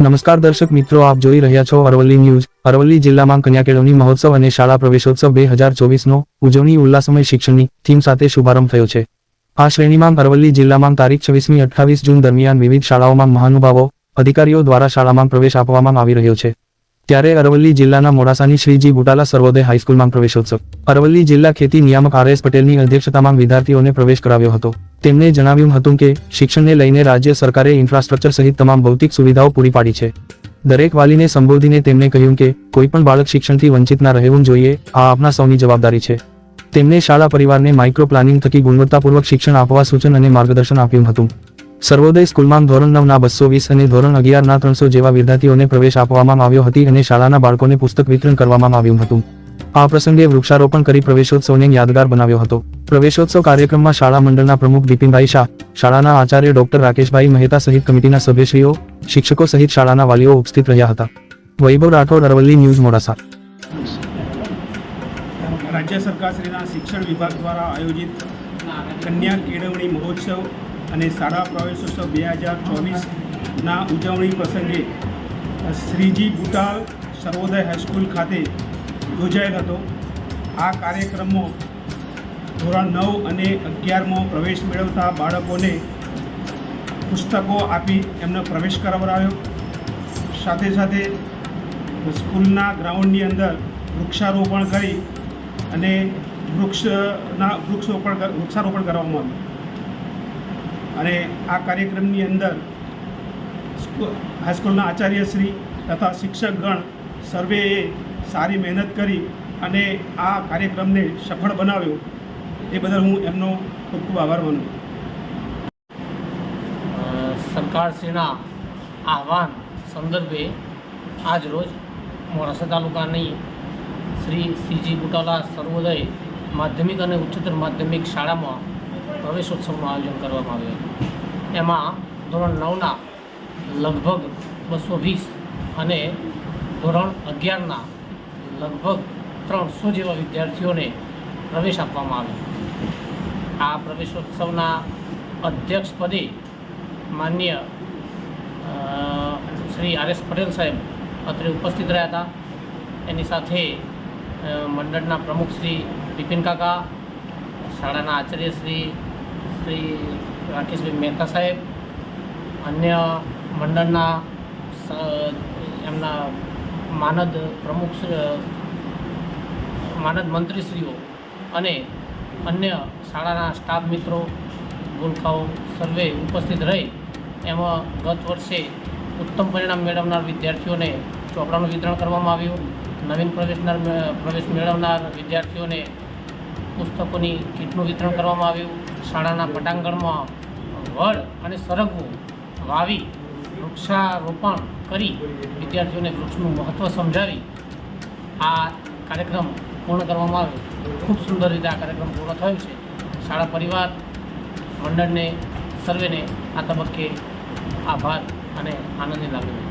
નમસ્કાર દર્શક મિત્રો, આપ જોઈ રહ્યા છો અરવલ્લી ન્યૂઝ. અરવલ્લી જિલ્લામાં કન્યા કેળવણી મહોત્સવ અને શાળા પ્રવેશોત્સવ બે હજાર ચોવીસનો ઉજવણી ઉલ્લાસમય શિક્ષણની થીમ સાથે શુભારંભ થયો છે. આ શ્રેણીમાં અરવલ્લી જિલ્લામાં તારીખ છવ્વીસમી અઠ્ઠાવીસ જૂન દરમિયાન વિવિધ શાળાઓમાં મહાનુભાવો, અધિકારીઓ દ્વારા શાળામાં પ્રવેશ આપવામાં આવી રહ્યો છે. ત્યારે અરવલ્લી જિલ્લાના મોડાસાની શ્રીજી બુટાલા સર્વોદય હાઈસ્કૂલમાં પ્રવેશોત્સવ. અરવલ્લી જિલ્લા ખેતી નિયામક આર એસ પટેલની અધ્યક્ષતામાં વિદ્યાર્થીઓને પ્રવેશ કરાવ્યો હતો. તેમણે જણાવ્યું હતું કે, શિક્ષણને લઈને રાજ્ય સરકારે ઇન્ફ્રાસ્ટ્રક્ચર સહિત તમામ ભૌતિક સુવિધાઓ પૂરી પાડી છે. દરેક વાલીને સંબોધીને તેમણે કહ્યું કે, કોઈપણ બાળક શિક્ષણથી વંચિત ના રહેવું જોઈએ, આ આપના સૌની જવાબદારી છે. તેમણે શાળા પરિવારને માઇક્રો પ્લાનિંગ થકી ગુણવત્તાપૂર્વક શિક્ષણ આપવા સૂચન અને માર્ગદર્શન આપ્યું હતું. સર્વોદય સ્કૂલમાં ધોરણ નવના બસો વીસ અને ધોરણ અગિયારના ત્રણસો જેવા વિદ્યાર્થીઓને પ્રવેશ આપવામાં આવ્યો હતી અને શાળાના બાળકોને પુસ્તક વિતરણ કરવામાં આવ્યું હતું. આ પ્રસંગે વૃક્ષારોપણ કરી પ્રવેશોત્સવને યાદગાર બનાવ્યો હતો. પ્રવેશોત્સવ કાર્યક્રમમાં શાળા મંડળના પ્રમુખ બિપિનભાઈ શાહ, શાળાના આચાર્ય ડોક્ટર રાકેશભાઈ મહેતા સહિત કમિટીના સભ્યશ્રીઓ, શિક્ષકો સહિત શાળાના વાલીઓ ઉપસ્થિત રહ્યા હતા. વૈભવ રાઠોડ, અરવલ્લી ન્યૂઝ, મોડાસા. રાજ્ય સરકારશ્રીના શિક્ષણ વિભાગ દ્વારા આયોજિત કન્યા કેળવણી મહોત્સવ અને શાળા પ્રવેશોત્સવ બે હજાર ચોવીસના ઉજવણી પ્રસંગે શ્રીજી બુટાલ સર્વોદય હાઈસ્કૂલ ખાતે યોજાયેલ હતો. આ કાર્યક્રમમાં ધોરણ નવ અને અગિયારમાં પ્રવેશ મેળવતા બાળકોને પુસ્તકો આપી એમનો પ્રવેશ કરાવડાવ્યો. સાથે સાથે સ્કૂલના ગ્રાઉન્ડની અંદર વૃક્ષારોપણ કરી અને વૃક્ષના વૃક્ષરોપણ વૃક્ષારોપણ કરવામાં આવ્યું. અને આ કાર્યક્રમની અંદર સ્કૂ- હાઈસ્કૂલના આચાર્યશ્રી તથા શિક્ષકગણ સર્વેએ સારી મહેનત કરી અને આ કાર્યક્રમને સફળ બનાવ્યો. એ બદલ હું એમનો ખૂબ ખૂબ આભાર માનું સરકારશ્રીના આહવાન સંદર્ભે આજ રોજ મોડાસા તાલુકાની શ્રી સીજી બુટાલા સર્વોદય માધ્યમિક અને ઉચ્ચતર માધ્યમિક શાળામાં પ્રવેશોત્સવનું આયોજન કરવામાં આવ્યું એમાં ધોરણ નવના લગભગ બસો વીસ અને ધોરણ અગિયારના લગભગ ત્રણસો જેવા વિદ્યાર્થીઓને પ્રવેશ આપવામાં આવ્યો. આ પ્રવેશોત્સવના અધ્યક્ષપદે માન્ય શ્રી આર એસ પટેલ સાહેબ અત્રે ઉપસ્થિત રહ્યા હતા. એની સાથે મંડળના પ્રમુખ શ્રી બિપિન કાકા, શાળાના આચાર્ય શ્રી શ્રી રાકેશભાઈ મહેતા સાહેબ, અન્ય મંડળના એમના માનદ પ્રમુખ માનદ મંત્રીશ્રીઓ અને અન્ય શાળાના સ્ટાફ મિત્રો, ગુલખાઓ સર્વે ઉપસ્થિત રહી એમાં ગત વર્ષે ઉત્તમ પરિણામ મેળવનાર વિદ્યાર્થીઓને ચોપડાનું વિતરણ કરવામાં આવ્યું. નવીન પ્રવેશનાર પ્રવેશ મેળવનાર વિદ્યાર્થીઓને પુસ્તકોની કીટનું વિતરણ કરવામાં આવ્યું. શાળાના પટાંગણમાં વડ અને સરગવું વાવી, વૃક્ષારોપણ કરી વિદ્યાર્થીઓને વૃક્ષનું મહત્ત્વ સમજાવી આ કાર્યક્રમ પૂર્ણ કરવામાં આવ્યો. ખૂબ સુંદર રીતે આ કાર્યક્રમ પૂર્ણ થયો છે. શાળા પરિવાર, મંડળને, સર્વેને આ તબક્કે આભાર અને આનંદની લાગણી